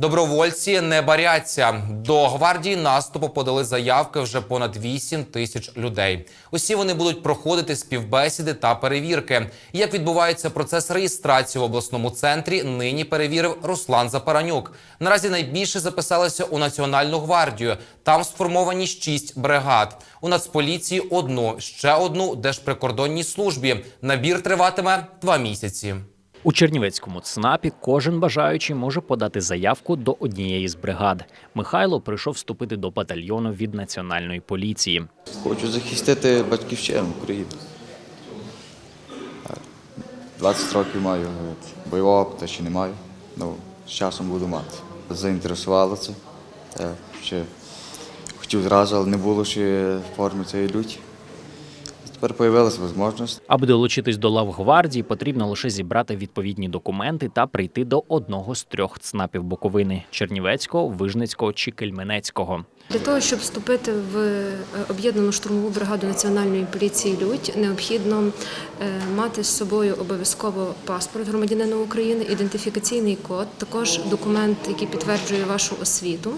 Добровольці не баряться. До гвардії наступу подали заявки вже понад 8 тисяч людей. Усі вони будуть проходити співбесіди та перевірки. Як відбувається процес реєстрації в обласному центрі, нині перевірив Руслан Запаранюк. Наразі найбільше записалися у Національну гвардію. Там сформовані 6 бригад. У Нацполіції одну, ще одну Держприкордонній службі. Набір триватиме два місяці. У Чернівецькому ЦНАПі кожен бажаючий може подати заявку до однієї з бригад. Михайло прийшов вступити до батальйону від національної поліції. Хочу захистити батьківщину України. Так. 20 років маю бойового опиту ще не маю. Ну, з часом буду мати. Заінтересувало це. Так, ще хотів зразу, але не було ще форми цієї люті. Тепер з'явилася можливість. Аби долучитись до лав гвардії, потрібно лише зібрати відповідні документи та прийти до одного з трьох ЦНАПів Буковини: Чернівецького, Вижницького чи Кельменецького. Для того, щоб вступити в е, об'єднану штурмову бригаду Національної поліції Людь, необхідно е, мати з собою обов'язково паспорт громадянина України, ідентифікаційний код, також документ, який підтверджує вашу освіту.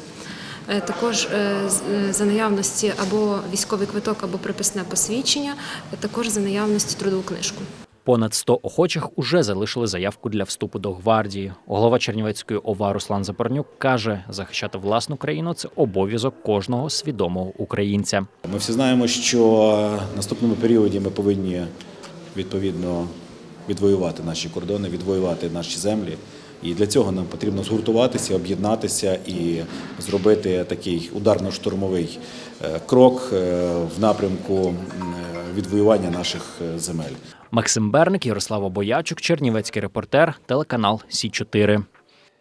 Е, Також е, з- е, за наявності або військовий квиток, або приписне посвідчення, також за наявності трудову книжку. Понад 100 охочих уже залишили заявку для вступу до гвардії. Голова Чернівецької ОВА Руслан Запорнюк каже, захищати власну країну це обов'язок кожного свідомого українця. Ми всі знаємо, що в наступному періоді ми повинні відповідно відвоювати наші кордони, відвоювати наші землі. І для цього нам потрібно згуртуватися, об'єднатися і зробити такий ударно-штурмовий е, крок е, в напрямку е, відвоювання наших земель. Максим Берник, Ярослава Боячук, Чернівецький репортер, телеканал Сі 4